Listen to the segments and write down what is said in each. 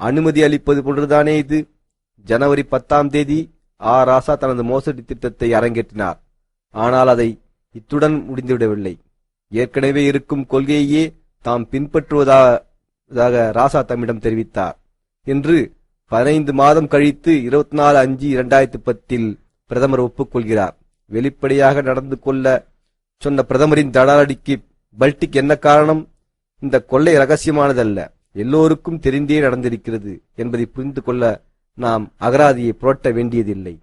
அனுமதி அளிப்பது போன்றுதானே இது? ஜனவரி பத்தாம் தேதி ஆ. ராசா தனது மோசடி திட்டத்தை அரங்கேற்றினார். ஆனால் அதை இத்துடன் முடிந்துவிடவில்லை. ஏற்கனவே இருக்கும் கொள்கையையே தாம் பின்பற்றுவதாக ராசா தம்மிடம் தெரிவித்தார். என்று பதினைந்து மாதம் கழித்து இருபத்தி நாலு அஞ்சு இரண்டாயிரத்தி பத்தில் பிரதமர் ஒப்புக்கொள்கிறார். வெளிப்படையாக நடந்து கொள்ள சொன்ன பிரதமரின் தடாலடிக்கு பல்டிக் என்ன காரணம்? இந்த கொள்ளை ரகசியமானதல்ல. எல்லோருக்கும் தெரிந்தே நடந்திருக்கிறது என்பதை புரிந்து கொள்ள நாம் அகராதியை புரட்ட வேண்டியதில்லை.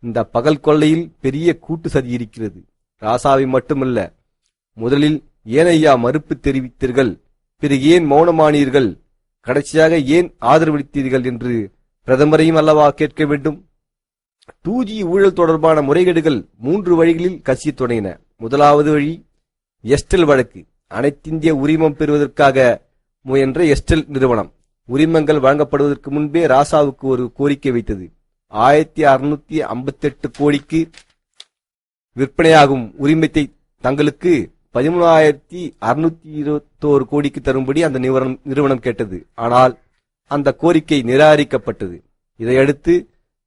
இந்த பகல் கொள்ளையில் பெரிய கூட்டு சதி இருக்கிறது. ராசாவை மட்டுமல்ல முதலில் ஏனையா மறுப்பு தெரிவித்தீர்கள் பிறகு ஏன் மௌனமானீர்கள் கடைசியாக ஏன் ஆதரவளித்தீர்கள் என்று பிரதமரையும் அல்லவா கேட்க வேண்டும்? டூ ஜி ஊழல் தொடர்பான முறைகேடுகள் மூன்று வழிகளில் கசியத் தொடங்கின. முதலாவது வழி எஸ்டெல் வழக்கு. அனைத்திந்திய உரிமம் பெறுவதற்காக முயன்ற எஸ்டெல் நிறுவனம். உரிமங்கள் வழங்கப்படுவதற்கு முன்பே ராசாவுக்கு ஒரு கோரிக்கை வைத்தது. ஆயிரத்தி அறுநூத்தி ஐம்பத்தி எட்டு கோடிக்கு விற்பனையாகும் உரிமத்தை தங்களுக்கு பதிமூணாயிரத்தி அறுநூத்தி இருபத்தோரு கோடிக்கு தரும்படி அந்த நிறுவனம் நிறுவனம் கேட்டது. ஆனால் அந்த கோரிக்கை நிராகரிக்கப்பட்டது. இதையடுத்து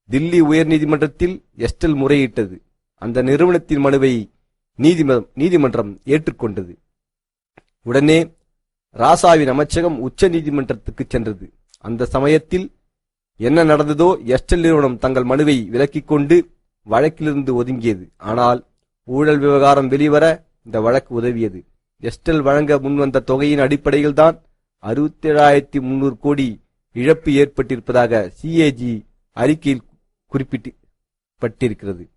தில்லி உயர்நீதிமன்றத்தில் எஸ்டெல் முறையிட்டது. அந்த நிறுவனத்தின் மனுவை நீதிமன்றம் நீதிமன்றம் ஏற்றுக்கொண்டது. உடனே ராசாவின் அமைச்சகம் உச்ச நீதிமன்றத்துக்கு சென்றது. அந்த சமயத்தில் என்ன நடந்ததோ எஸ்டெல் நிறுவனம் தங்கள் மனுவை விலக்கிக் கொண்டு வழக்கிலிருந்து ஒதுங்கியது. ஆனால் ஊழல் விவகாரம் வெளிவர இந்த வழக்கு உதவியது. எஸ்டெல் வழங்க முன்வந்த தொகையின் அடிப்படையில்தான் அறுபத்தி ஏழாயிரத்தி முன்னூறு கோடி இழப்பு ஏற்பட்டிருப்பதாக சிஏஜி அறிக்கையில் குறிப்பிட்டிருக்கிறது.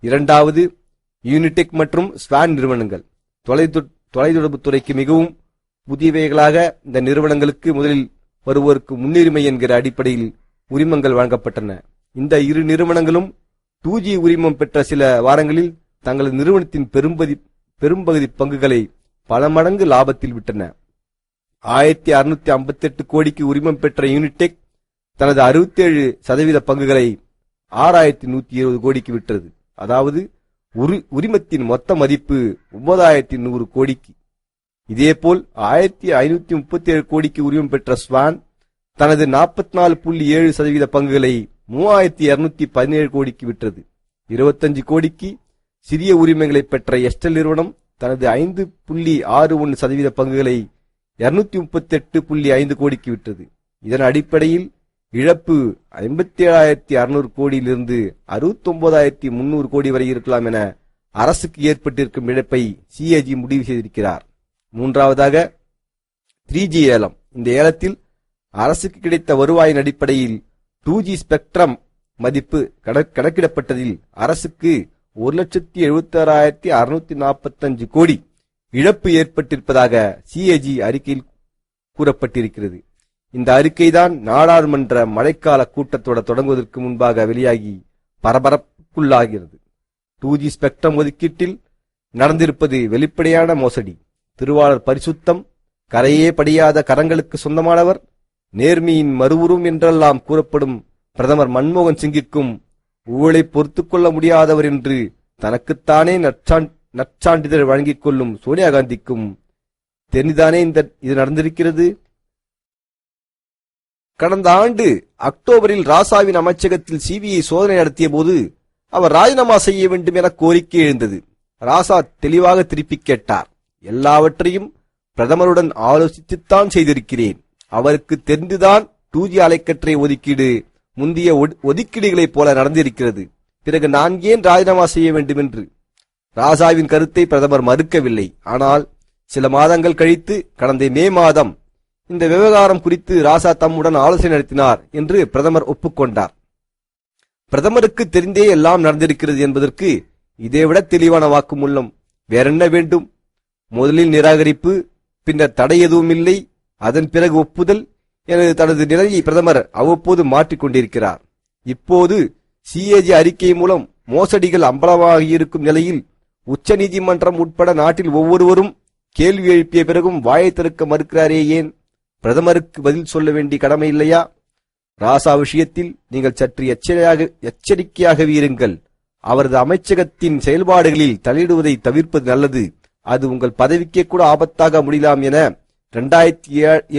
இரண்டாவது யூனிடெக் மற்றும் ஸ்வான் நிறுவனங்கள். தொலைதொ- தொலைதொடர்புத்துறைக்கு மிகவும் புதியவைகளாக இந்த நிறுவனங்களுக்கு முதலில் வருவோருக்கு முன்னுரிமை என்கிற அடிப்படையில் உரிமங்கள் வழங்கப்பட்டன. இந்த இரு நிறுவனங்களும் டூ ஜி உரிமம் பெற்ற சில வாரங்களில் தங்களது நிறுவனத்தின் பெரும்பதி பெரும்பகுதி பங்குகளை பல மடங்கு லாபத்தில் விட்டன. ஆயிரத்தி அறுநூத்தி ஐம்பத்தி எட்டு கோடிக்கு உரிமம் பெற்ற யூனிடெக் தனது 67% சதவீத பங்குகளை ஆறாயிரத்தி நூத்தி இருபது கோடிக்கு விட்டது அதாவது உரி- உரிமத்தின் மொத்த மதிப்பு ஒன்பதாயிரத்தி நூறு கோடிக்கு. இதேபோல் ஆயிரத்தி ஐநூத்தி முப்பத்தி ஏழு கோடிக்கு உரிமம் பெற்ற ஸ்வான் தனது நாற்பத்தி நாலு புள்ளி ஏழு சதவீத பங்குகளை மூவாயிரத்தி இருநூத்தி பதினேழு கோடிக்கு விற்றது. இருபத்தஞ்சு கோடிக்கு சிறிய உரிமைகளை பெற்ற எஸ்டல் நிறுவனம் தனது ஐந்து புள்ளி ஆறு ஒன்று சதவீத பங்குகளை இருநூத்தி முப்பத்தி எட்டு புள்ளி ஐந்து கோடிக்கு விற்றது. இதன் அடிப்படையில் இழப்பு ஐம்பத்தி ஏழாயிரத்தி அறுநூறு கோடியிலிருந்து அறுபத்தி ஒன்பதாயிரத்தி முன்னூறு கோடி வரை இருக்கலாம் என அரசுக்கு ஏற்பட்டிருக்கும் இழப்பை சிஏஜி முடிவு செய்திருக்கிறார். மூன்றாவதாக த்ரீ ஜி ஏலம். இந்த ஏலத்தில் அரசுக்கு கிடைத்த வருவாயின் அடிப்படையில் டூ ஜி ஸ்பெக்ட்ரம் மதிப்பு கணக்கிடப்பட்டதில் அரசுக்கு ஒரு லட்சத்தி எழுபத்தாறாயிரத்தி அறுநூத்தி நாற்பத்தஞ்சு கோடி இழப்பு ஏற்பட்டிருப்பதாக சிஏஜி அறிக்கையில் கூறப்பட்டிருக்கிறது. இந்த அறிக்கைதான் நாடாளுமன்ற மழைக்கால கூட்டத்தொடர் தொடங்குவதற்கு முன்பாக வெளியாகி பரபரப்புக்குள்ளாகிறது. டூ ஜி ஸ்பெக்ட்ரம் ஒதுக்கீட்டில் நடந்திருப்பது வெளிப்படையான மோசடி. திருவாளர் பரிசுத்தம் கரையே படியாத கரங்களுக்கு சொந்தமானவர் நேர்மையின் மறுவுரும் என்றெல்லாம் கூறப்படும் பிரதமர் மன்மோகன் சிங்கிற்கும் ஊழலை பொறுத்து கொள்ள முடியாதவர் என்று தனக்குத்தானே நற்சான்றிதழ் வழங்கிக் கொள்ளும் சோனியா காந்திக்கும் தெரிந்துதானே இந்த இது நடந்திருக்கிறது? கடந்த ஆண்டு அக்டோபரில் ராசாவின் அமைச்சகத்தில் சிபிஐ சோதனை நடத்திய போது அவர் ராஜினாமா செய்ய வேண்டும் என கோரிக்கை எழுந்தது. ராசா தெளிவாக திருப்பிக் கேட்டார். எல்லாவற்றையும் பிரதமருடன் ஆலோசித்துத்தான் செய்திருக்கிறேன். அவருக்கு தெரிந்துதான் டூ ஜி அலைக்கற்றை ஒதுக்கீடு முந்தைய ஒடு- ஒதுக்கீடுகளைப் போல நடந்திருக்கிறது. பிறகு நான் ஏன் ராஜினாமா செய்ய வேண்டும் என்று ராசாவின் கருத்தை பிரதமர் மறுக்கவில்லை. ஆனால் சில மாதங்கள் கழித்து கடந்த மே மாதம் இந்த விவகாரம் குறித்து ராசா தம்முடன் ஆலோசனை நடத்தினார் என்று பிரதமர் ஒப்புக்கொண்டார். பிரதமருக்கு தெரிந்தே எல்லாம் நடந்திருக்கிறது என்பதற்கு இதைவிட தெளிவான வாக்குமூலம் வேறென்ன வேண்டும்? முதலில் நிராகரிப்பு பின்னர் தடை எதுவும் இல்லை அதன் பிறகு ஒப்புதல் என தனது நிலையை பிரதமர் அவ்வப்போது மாற்றிக் கொண்டிருக்கிறார். இப்போது சிஏஜி அறிக்கை மூலம் மோசடிகள் அம்பலமாகியிருக்கும் நிலையில் உச்சநீதிமன்றம் உட்பட நாட்டில் ஒவ்வொருவரும் கேள்வி எழுப்பிய பிறகும் வாயை திறக்க மறுக்கிறாரே ஏன்? பிரதமருக்கு பதில் சொல்ல வேண்டிய கடமை இல்லையா? ராசா விஷயத்தில் நீங்கள் சற்று எச்சரிக்கையாக எச்சரிக்கையாகவே இருங்கள். அவரது அமைச்சகத்தின் செயல்பாடுகளில் தலையிடுவதை தவிர்ப்பது நல்லது. அது உங்கள் பதவிக்கே கூட ஆபத்தாக முடியலாம் என இரண்டாயிரத்தி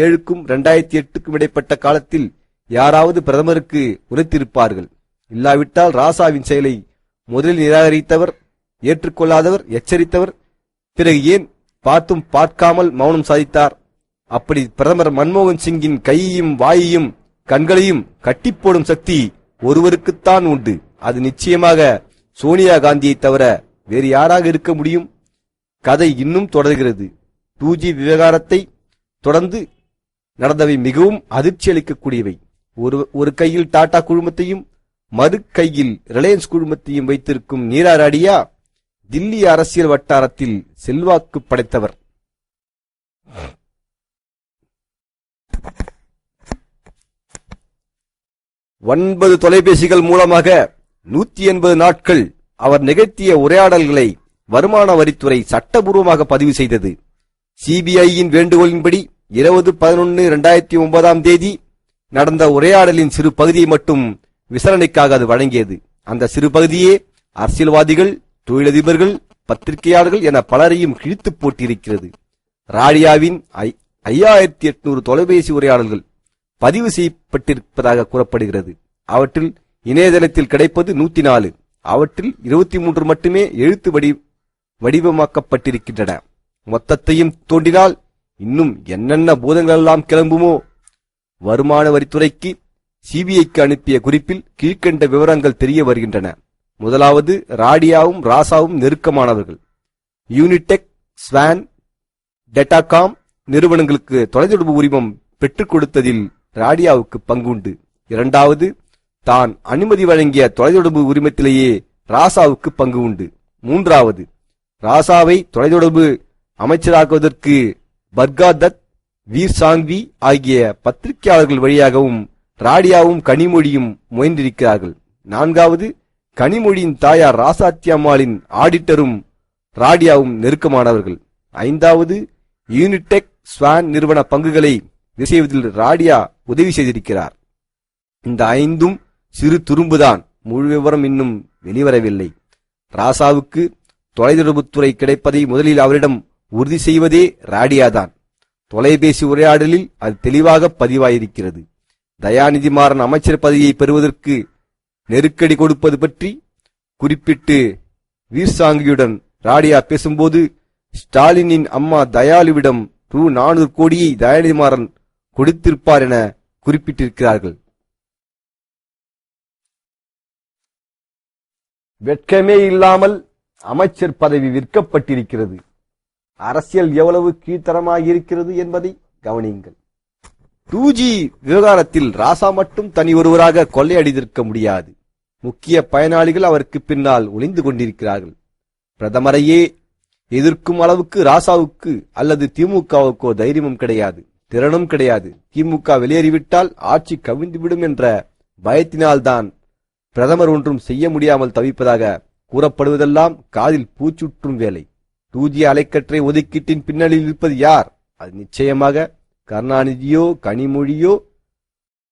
ஏழுக்கும் இரண்டாயிரத்தி எட்டுக்கும் இடைப்பட்ட காலத்தில் யாராவது பிரதமருக்கு உரைத்திருப்பார்கள். இல்லாவிட்டால் ராசாவின் செயலை முதலில் நிராகரித்தவர் ஏற்றுக்கொள்ளாதவர் எச்சரித்தவர். பிறகு ஏன் பார்த்தும் பார்க்காமல் மௌனம் சாதித்தார்? அப்படி பிரதமர் மன்மோகன் சிங்கின் கையையும் வாயையும் கண்களையும் கட்டிப்போடும் சக்தி ஒருவருக்குத்தான் உண்டு. அது நிச்சயமாக சோனியா காந்தியை தவிர வேறு யாராக இருக்க முடியும்? கதை இன்னும் தொடர்கிறது. டூ ஜி விவகாரத்தை தொடர்ந்து நடந்தவை மிகவும் அதிர்ச்சி அளிக்கக்கூடியவை. ஒரு ஒரு கையில் டாடா குழுமத்தையும் மறு கையில் ரிலையன்ஸ் குழுமத்தையும் வைத்திருக்கும் நீராராடியா தில்லி அரசியல் வட்டாரத்தில் செல்வாக்கு படைத்தவர். ஒன்பது தொலைபேசிகள் மூலமாக நூத்தி எண்பது நாட்கள் அவர் நிகழ்த்திய உரையாடல்களை வருமான வரித்துறை சட்டபூர்வமாக பதிவு செய்தது. சிபிஐயின் வேண்டுகோளின்படி இருபது பதினொன்று இரண்டாயிரத்தி ஒன்பதாம் தேதி நடந்த உரையாடலின் சிறு பகுதியை மட்டும் விசாரணைக்காக அது வழங்கியது. அந்த சிறு பகுதியே அரசியல்வாதிகள் தொழிலதிபர்கள் பத்திரிகையாளர்கள் என பலரையும் கிழித்து போட்டிருக்கிறது. ராடியாவின் ஐ- ஐயாயிரத்தி எட்நூறு தொலைபேசி உரையாடல்கள் பதிவு செய்யப்பட்டிருப்பதாக கூறப்படுகிறது. அவற்றில் இணையதளத்தில் கிடைப்பது நூத்தி நாலு. அவற்றில் இருபத்தி மூன்று மட்டுமே எழுத்து வடி வடிவமாக்கப்பட்டிருக்கின்றன. மொத்தத்தையும் தோண்டினால் இன்னும் என்னென்ன பூதங்களெல்லாம் கிளம்புமோ? வருமான வரித்துறைக்கு சிபிஐக்கு அனுப்பிய குறிப்பில் கீழ்க்கண்ட விவரங்கள் தெரிய வருகின்றன. முதலாவது ராடியாவும் ராசாவும் நெருக்கமானவர்கள். யூனிடெக் ஸ்வான் டெட்டாகாம் நிறுவனங்களுக்கு தொலைத்தொடர்பு உரிமம் பெற்றுக் கொடுத்ததில் ராடியாவுக்கு பங்குண்டு. இரண்டாவது தான் அனுமதி வழங்கிய தொலைத்தொடர்பு உரிமத்திலேயே ராசாவுக்கு பங்கு உண்டு மூன்றாவது ராசாவை தொலைத்தொடர்பு அமைச்சராக்குவதற்கு பர்கா தத் வீர் சாங்வி ஆகிய பத்திரிகையாளர்கள் வழியாகவும் ராடியாவும் கனிமொழியும் முயன்றிருக்கிறார்கள். நான்காவது கனிமொழியின் தாயார் ராசாத்தியம்மாளின் ஆடிட்டரும் ராடியாவும் நெருக்கமானவர்கள். ஐந்தாவது யூனிடெக் ஸ்வான் நிறுவன பங்குகளை செய்வதில் ராடியா உதவி செய்திருக்கிறார். இந்த ஐந்தும் சிறு துரும்புதான். முழு விவரம் இன்னும் வெளிவரவில்லை. ராசாவுக்கு தொலைத்தொடர்புத்துறை கிடைப்பதை முதலில் அவரிடம் உறுதி செய்வதே ராடியாதான். தொலைபேசி உரையாடலில் அது தெளிவாக பதிவாயிருக்கிறது. தயாநிதி மாறன் அமைச்சர் பதவியை பெறுவதற்கு நெருக்கடி கொடுப்பது பற்றி குறிப்பிட்டு வீர்சாங்கியுடன் ராடியா பேசும்போது ஸ்டாலினின் அம்மா தயாளுவிடம் ரூ நானூறு கோடியை தயாநிதி மாறன் கொடுத்திருப்பார் என குறிப்பிட்டிருக்கிறார்கள். வெட்கமே இல்லாமல் அமைச்சர் பதவி விற்கப்பட்டிருக்கிறது. அரசியல் எவ்வளவு கீழ்த்தரமாக இருக்கிறது என்பதை கவனியுங்கள். டூ ஜி விவகாரத்தில் ராசா மட்டும் தனி ஒருவராக கொள்ளையடித்திருக்க முடியாது. முக்கிய பயனாளிகள் அவருக்கு பின்னால் ஒளிந்து கொண்டிருக்கிறார்கள். பிரதமரையே எதிர்க்கும் அளவுக்கு ராசாவுக்கு அல்லது திமுகவுக்கோ தைரியமும் கிடையாது திறனும் கிடையாது. திமுக வெளியேறிவிட்டால் ஆட்சி கவிழ்ந்துவிடும் என்ற பயத்தினால்தான் பிரதமர் ஒன்றும் செய்ய முடியாமல் தவிப்பதாக கூறப்படுவதெல்லாம் காதில் பூச்சுற்றும் வேலை. டூஜி அலைக்கற்றை ஒதுக்கீட்டின் பின்னணியில் இருப்பது யார்? அது நிச்சயமாக கருணாநிதியோ கனிமொழியோ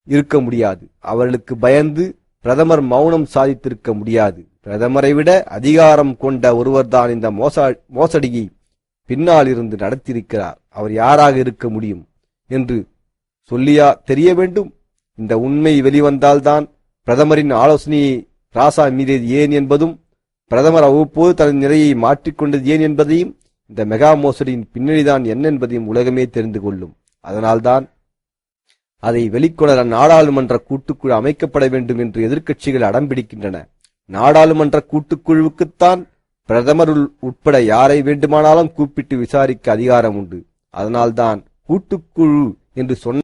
இருக்க முடியாது. அவர்களுக்கு பயந்து பிரதமர் மௌனம் சாதித்திருக்க முடியாது. பிரதமரை விட அதிகாரம் கொண்ட ஒருவர்தான் இந்த மோசா- மோசடியை பின்னால் இருந்து நடத்தியிருக்கிறார். அவர் யாராக இருக்க முடியும் என்று சொல்லியா தெரிய வேண்டும்? இந்த உண்மை வெளிவந்தால்தான் பிரதமரின் ஆலோசனையை ராசா மீறியது ஏன் என்பதும் பிரதமர் அவ்வப்போது தனது நிலையை மாற்றிக்கொண்டது ஏன் என்பதையும் இந்த மெகா மோசடியின் பின்னணிதான் என்ன என்பதையும் உலகமே தெரிந்து கொள்ளும். அதனால்தான் அதை வெளிக்கொணர நாடாளுமன்ற கூட்டுக்குழு அமைக்கப்பட வேண்டும் என்று எதிர்க்கட்சிகள் அடம்பிடிக்கின்றன நாடாளுமன்ற கூட்டுக்குழுவுக்குத்தான் பிரதமர் உட்பட யாரை வேண்டுமானாலும் கூப்பிட்டு விசாரிக்க அதிகாரம் உண்டு. அதனால்தான் கூட்டுக்குழு என்று சொன்ன